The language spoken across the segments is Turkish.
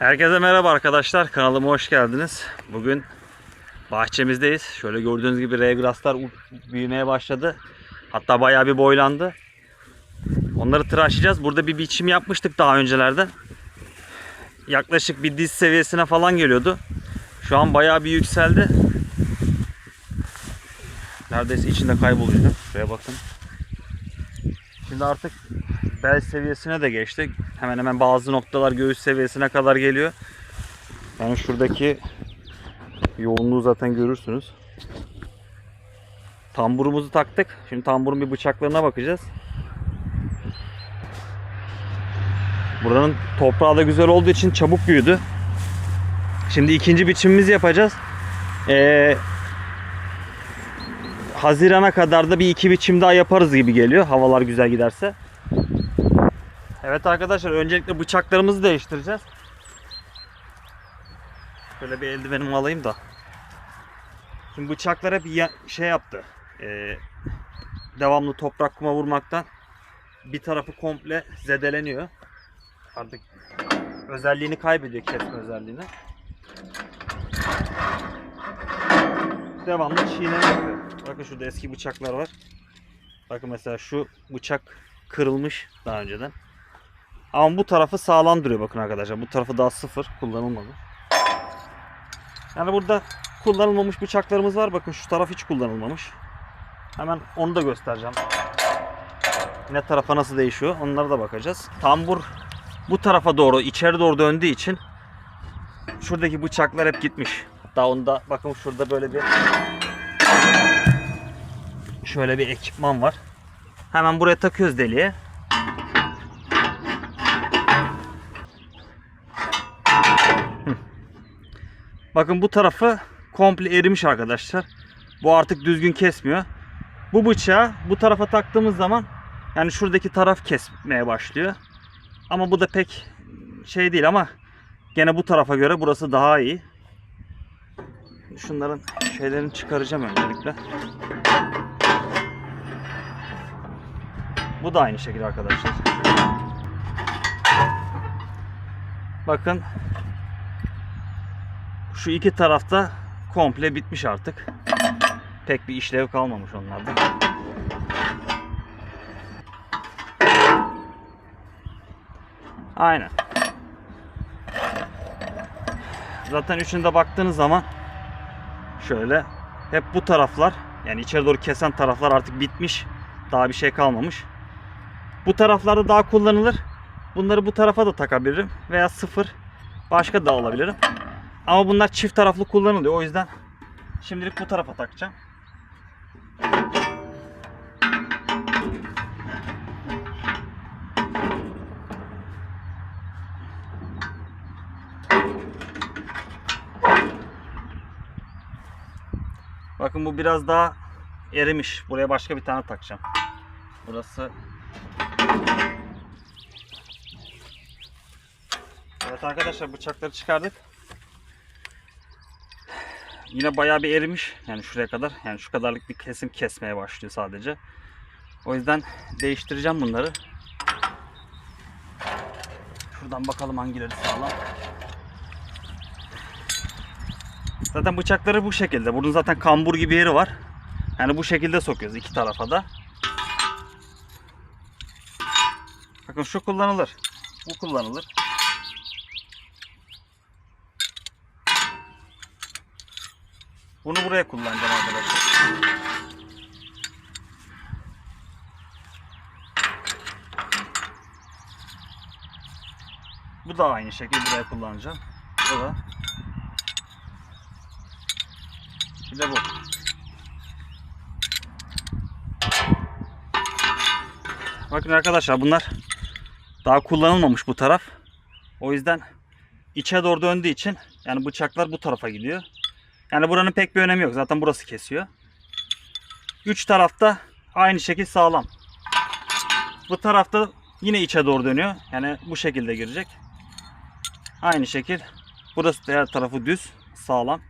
Herkese merhaba arkadaşlar. Kanalıma hoş geldiniz. Bugün bahçemizdeyiz. Şöyle gördüğünüz gibi regraslar u- büyümeye başladı. Hatta bayağı bir boylandı. Onları tıraşlayacağız. Burada bir biçim yapmıştık daha öncelerde. Yaklaşık bir diz seviyesine falan geliyordu. Şu an bayağı bir yükseldi. Neredeyse içinde kayboluyordu. Şuraya bakın. Şimdi artık bel seviyesine de geçtik. Hemen hemen bazı noktalar göğüs seviyesine kadar geliyor. Yani şuradaki yoğunluğu zaten görürsünüz. Tamburumuzu taktık. Şimdi tamburun bir bıçaklarına bakacağız. Buranın toprağı da güzel olduğu için çabuk büyüdü. Şimdi ikinci biçimimizi yapacağız. Ee, Hazirana kadar da bir iki biçim daha yaparız gibi geliyor. Havalar güzel giderse. Evet arkadaşlar öncelikle bıçaklarımızı değiştireceğiz. Şöyle bir eldivenimi alayım da. Şimdi bıçaklar hep şey yaptı. Ee, devamlı toprak kuma vurmaktan bir tarafı komple zedeleniyor. Artık özelliğini kaybediyor kesme özelliğini. Devamlı çiğneme yapıyor. Bakın şurada eski bıçaklar var. Bakın mesela şu bıçak kırılmış daha önceden. Ama bu tarafı sağlam duruyor bakın arkadaşlar. Bu tarafı daha sıfır kullanılmadı. Yani burada kullanılmamış bıçaklarımız var. Bakın şu taraf hiç kullanılmamış. Hemen onu da göstereceğim. Ne tarafa nasıl değişiyor onlara da bakacağız. Tambur bu tarafa doğru içeri doğru döndüğü için şuradaki bıçaklar hep gitmiş. Hatta onda bakın şurada böyle bir şöyle bir ekipman var. Hemen buraya takıyoruz deliğe. Bakın bu tarafı komple erimiş arkadaşlar. Bu artık düzgün kesmiyor. Bu bıçağı bu tarafa taktığımız zaman yani şuradaki taraf kesmeye başlıyor. Ama bu da pek şey değil ama gene bu tarafa göre burası daha iyi. Şunların şeylerini çıkaracağım öncelikle. Bu da aynı şekilde arkadaşlar. Bakın şu iki tarafta komple bitmiş artık. Pek bir işlev kalmamış onlarda. Aynen. Zaten üçünde baktığınız zaman şöyle hep bu taraflar yani içeri doğru kesen taraflar artık bitmiş. Daha bir şey kalmamış. Bu taraflarda daha kullanılır. Bunları bu tarafa da takabilirim veya sıfır başka da alabilirim. Ama bunlar çift taraflı kullanılıyor. O yüzden şimdilik bu tarafa takacağım. Bakın bu biraz daha erimiş. Buraya başka bir tane takacağım. Burası Evet arkadaşlar bıçakları çıkardık. Yine bayağı bir erimiş. Yani şuraya kadar. Yani şu kadarlık bir kesim kesmeye başlıyor sadece. O yüzden değiştireceğim bunları. Şuradan bakalım hangileri sağlam. Zaten bıçakları bu şekilde. Bunun zaten kambur gibi yeri var. Yani bu şekilde sokuyoruz iki tarafa da. Bakın şu kullanılır. Bu kullanılır. Bunu buraya kullanacağım arkadaşlar. Bu da aynı şekilde buraya kullanacağım. Bu da. Bir de bu. Bakın arkadaşlar bunlar daha kullanılmamış bu taraf. O yüzden içe doğru döndüğü için yani bıçaklar bu tarafa gidiyor. Yani buranın pek bir önemi yok. Zaten burası kesiyor. Üç tarafta aynı şekil sağlam. Bu tarafta yine içe doğru dönüyor. Yani bu şekilde girecek. Aynı şekil. Burası diğer tarafı düz, sağlam.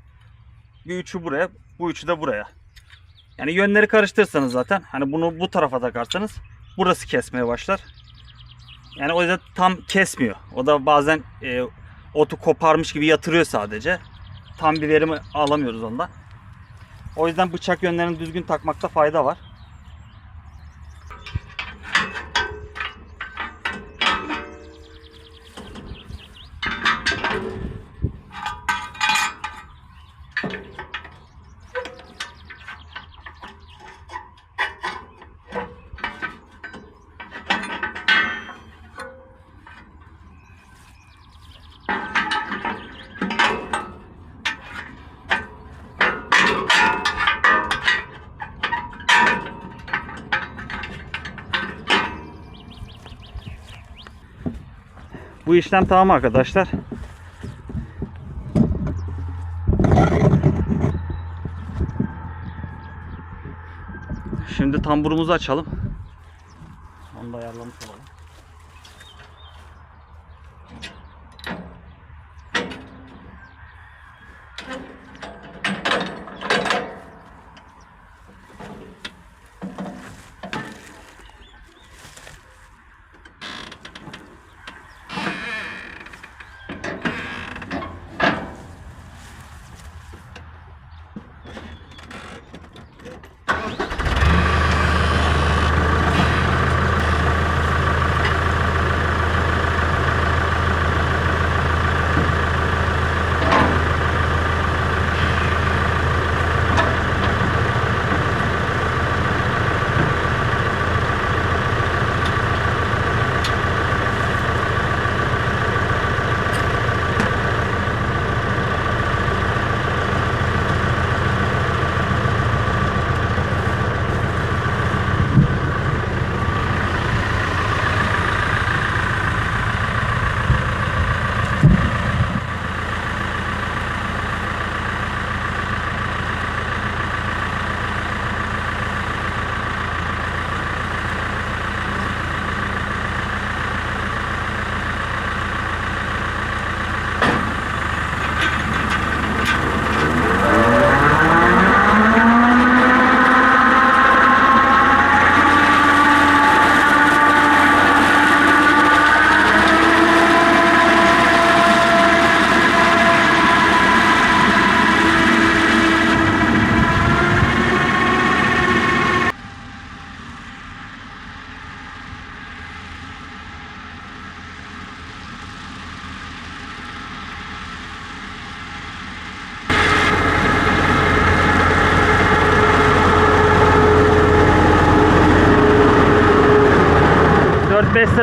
Bir üçü buraya, bu üçü de buraya. Yani yönleri karıştırırsanız zaten hani bunu bu tarafa takarsanız burası kesmeye başlar. Yani o yüzden tam kesmiyor. O da bazen e, otu koparmış gibi yatırıyor sadece. Tam bir verimi alamıyoruz ondan. O yüzden bıçak yönlerini düzgün takmakta fayda var. Bu işlem tamam arkadaşlar. Şimdi tamburumuzu açalım. Onu da ayarlamış olalım.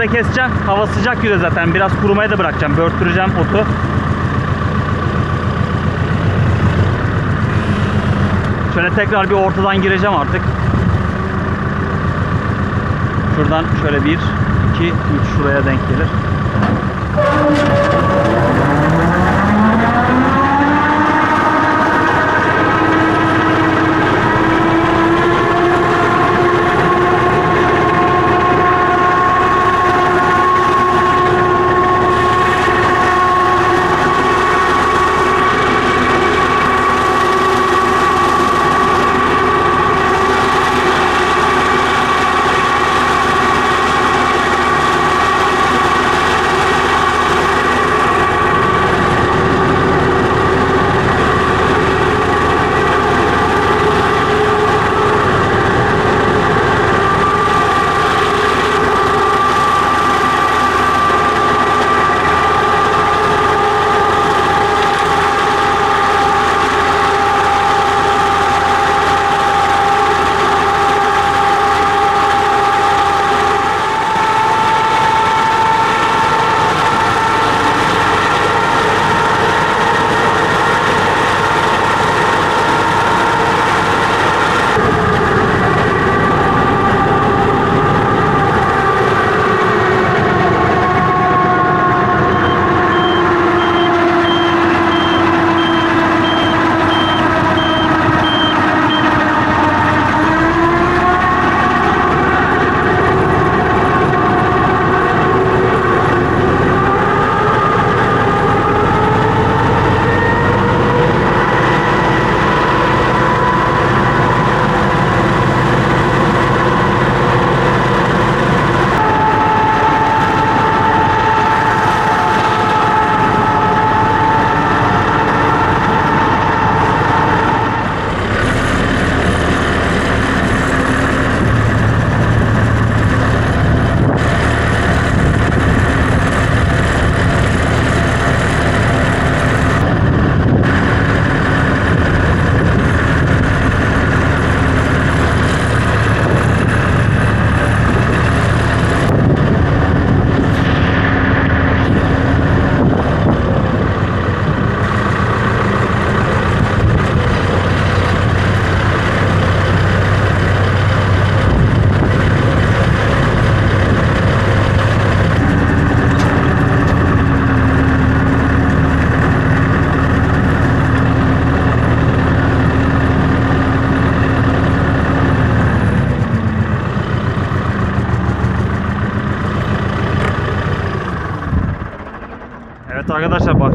Sıra keseceğim. Hava sıcak yüze zaten. Biraz kurumaya da bırakacağım. Börttüreceğim otu. Şöyle tekrar bir ortadan gireceğim artık. Şuradan şöyle bir, iki, üç şuraya denk gelir.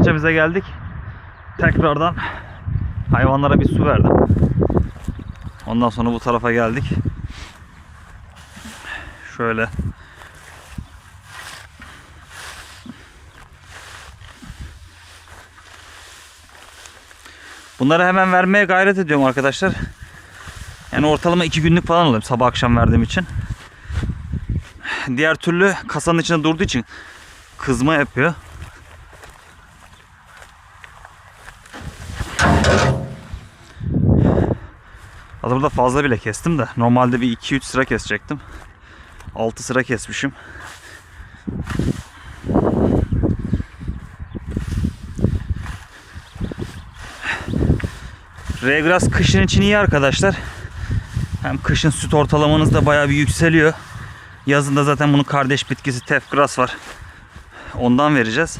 Bahçemize geldik. Tekrardan hayvanlara bir su verdim. Ondan sonra bu tarafa geldik. Şöyle Bunları hemen vermeye gayret ediyorum arkadaşlar. Yani ortalama iki günlük falan alıyorum sabah akşam verdiğim için. Diğer türlü kasanın içinde durduğu için kızma yapıyor. Hatta burada fazla bile kestim de. Normalde bir 2-3 sıra kesecektim. 6 sıra kesmişim. Regras kışın için iyi arkadaşlar. Hem kışın süt ortalamanız da bayağı bir yükseliyor. Yazında zaten bunun kardeş bitkisi tefgras var. Ondan vereceğiz.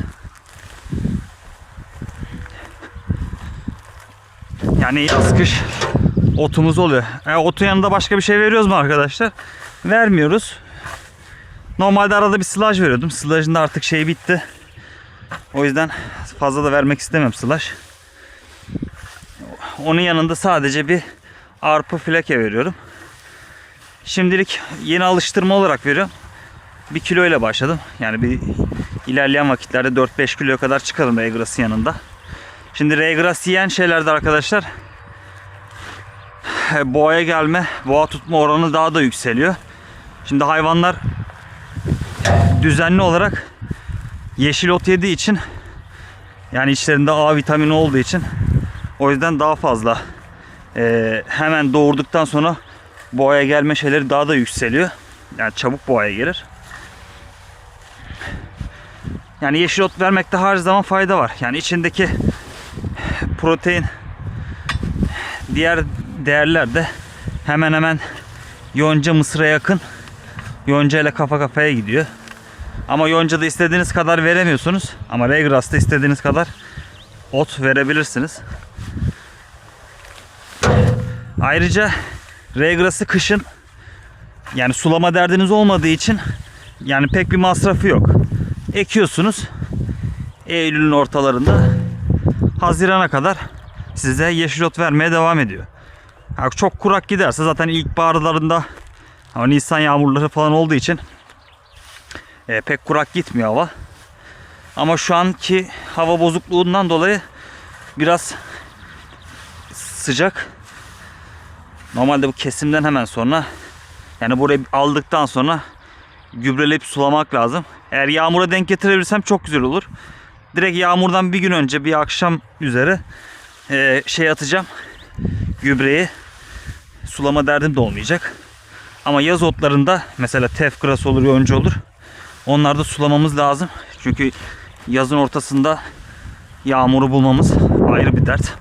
Yani yaz kış otumuz oluyor. E, otun yanında başka bir şey veriyoruz mu arkadaşlar? Vermiyoruz. Normalde arada bir sılaj veriyordum. Sılajın da artık şey bitti. O yüzden fazla da vermek istemem sılaj. Onun yanında sadece bir arpa flake veriyorum. Şimdilik yeni alıştırma olarak veriyorum. Bir kilo ile başladım. Yani bir ilerleyen vakitlerde 4-5 kiloya kadar çıkarım Regras'ın yanında. Şimdi Regras yiyen şeylerde arkadaşlar boğaya gelme, boğa tutma oranı daha da yükseliyor. Şimdi hayvanlar düzenli olarak yeşil ot yediği için yani içlerinde A vitamini olduğu için o yüzden daha fazla e, hemen doğurduktan sonra boğaya gelme şeyleri daha da yükseliyor. Yani çabuk boğaya gelir. Yani yeşil ot vermekte her zaman fayda var. Yani içindeki protein diğer değerler de hemen hemen yonca mısıra yakın. Yonca ile kafa kafaya gidiyor. Ama yoncada istediğiniz kadar veremiyorsunuz. Ama Regras'ta istediğiniz kadar ot verebilirsiniz. Ayrıca Regras'ı kışın yani sulama derdiniz olmadığı için yani pek bir masrafı yok. Ekiyorsunuz. Eylül'ün ortalarında Haziran'a kadar size yeşil ot vermeye devam ediyor. Ha, çok kurak giderse zaten ilkbaharlarında ama Nisan yağmurları falan olduğu için e, pek kurak gitmiyor hava. Ama şu anki hava bozukluğundan dolayı biraz sıcak. Normalde bu kesimden hemen sonra yani burayı aldıktan sonra gübreleyip sulamak lazım. Eğer yağmura denk getirebilirsem çok güzel olur. Direkt yağmurdan bir gün önce bir akşam üzere e, şey atacağım. Gübreyi sulama derdim de olmayacak. Ama yaz otlarında mesela tefgras olur, yonca olur. Onlarda sulamamız lazım. Çünkü yazın ortasında yağmuru bulmamız ayrı bir dert.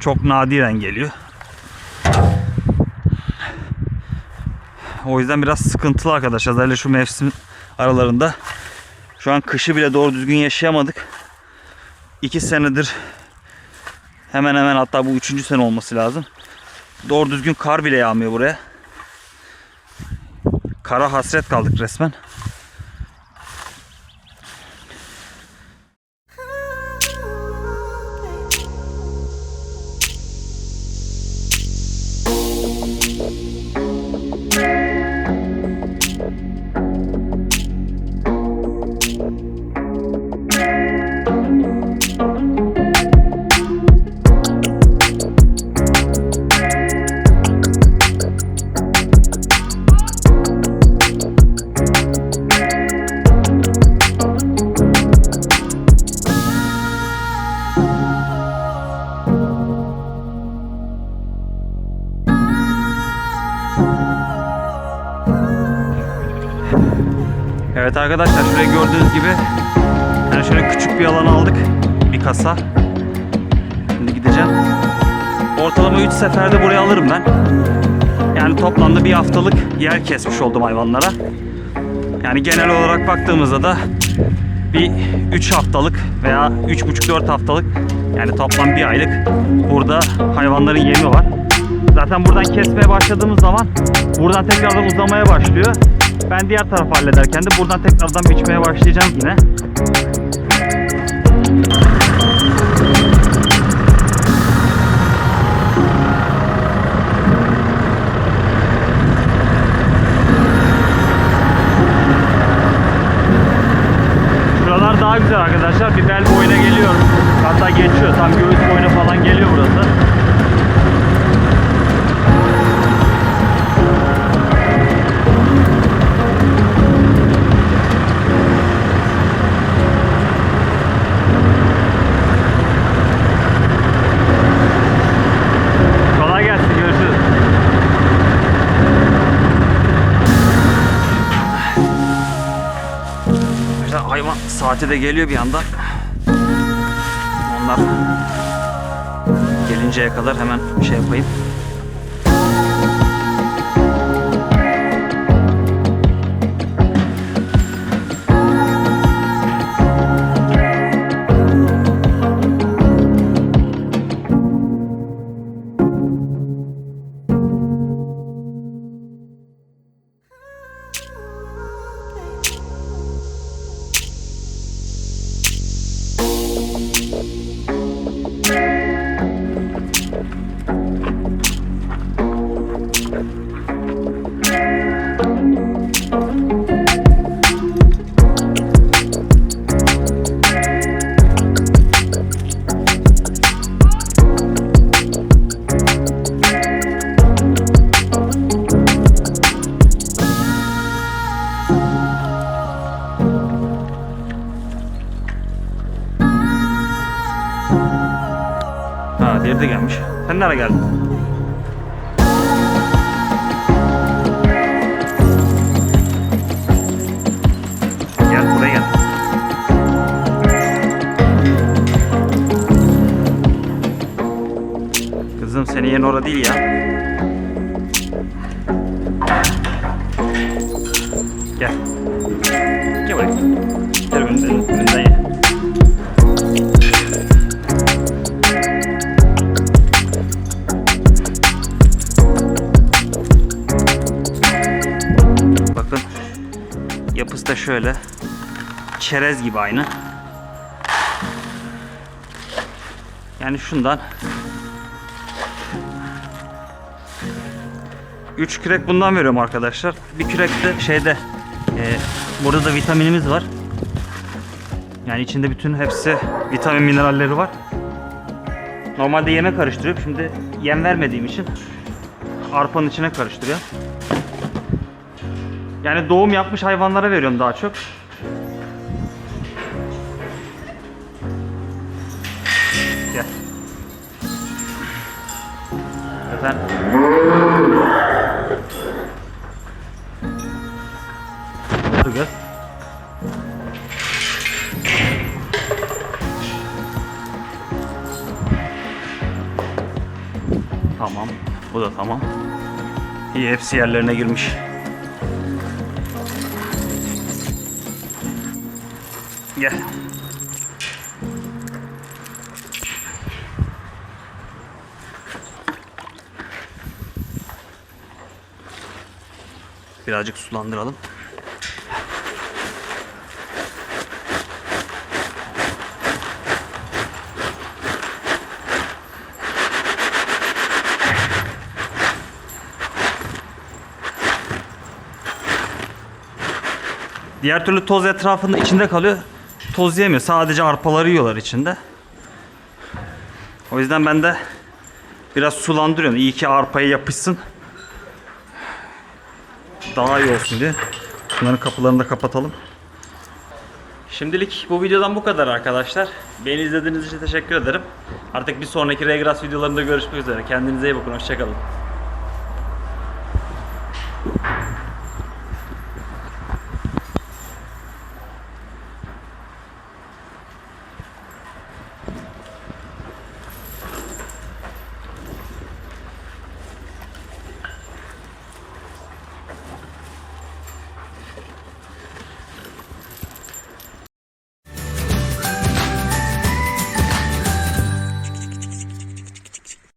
Çok nadiren geliyor. O yüzden biraz sıkıntılı arkadaşlar. Özellikle şu mevsim aralarında. Şu an kışı bile doğru düzgün yaşayamadık. İki senedir hemen hemen hatta bu üçüncü sene olması lazım. Doğru düzgün kar bile yağmıyor buraya. Kara hasret kaldık resmen. Evet arkadaşlar şuraya gördüğünüz gibi yani şöyle küçük bir alan aldık. Bir kasa. Şimdi gideceğim. Ortalama 3 seferde buraya alırım ben. Yani toplamda bir haftalık yer kesmiş oldum hayvanlara. Yani genel olarak baktığımızda da bir 3 haftalık veya 3,5-4 haftalık yani toplam bir aylık burada hayvanların yemi var. Zaten buradan kesmeye başladığımız zaman buradan tekrardan uzamaya başlıyor. Ben diğer tarafı hallederken de buradan tekrardan biçmeye başlayacağım yine. Şuralar daha güzel arkadaşlar. Bir bel boyuna geliyor. Hatta geçiyor. Tam göğüs boyuna falan geliyor burası. Saati de geliyor bir yandan. Onlar gelinceye kadar hemen şey yapayım. Senin yerin orada değil ya. Gel. Gel buraya. Gel önden, önden ye. Bakın yapısı da şöyle. Çerez gibi aynı. Yani şundan 3 kürek bundan veriyorum arkadaşlar. Bir kürek de şeyde e, burada da vitaminimiz var. Yani içinde bütün hepsi vitamin mineralleri var. Normalde yeme karıştırıyorum. Şimdi yem vermediğim için arpanın içine karıştırıyor. Yani doğum yapmış hayvanlara veriyorum daha çok. Gel. Efendim. Hepsi yerlerine girmiş. Gel. Birazcık sulandıralım. Diğer türlü toz etrafında içinde kalıyor. Toz yemiyor. Sadece arpaları yiyorlar içinde. O yüzden ben de biraz sulandırıyorum. İyi ki arpaya yapışsın. Daha iyi olsun diye. Bunların kapılarını da kapatalım. Şimdilik bu videodan bu kadar arkadaşlar. Beni izlediğiniz için teşekkür ederim. Artık bir sonraki Regras videolarında görüşmek üzere. Kendinize iyi bakın. Hoşçakalın.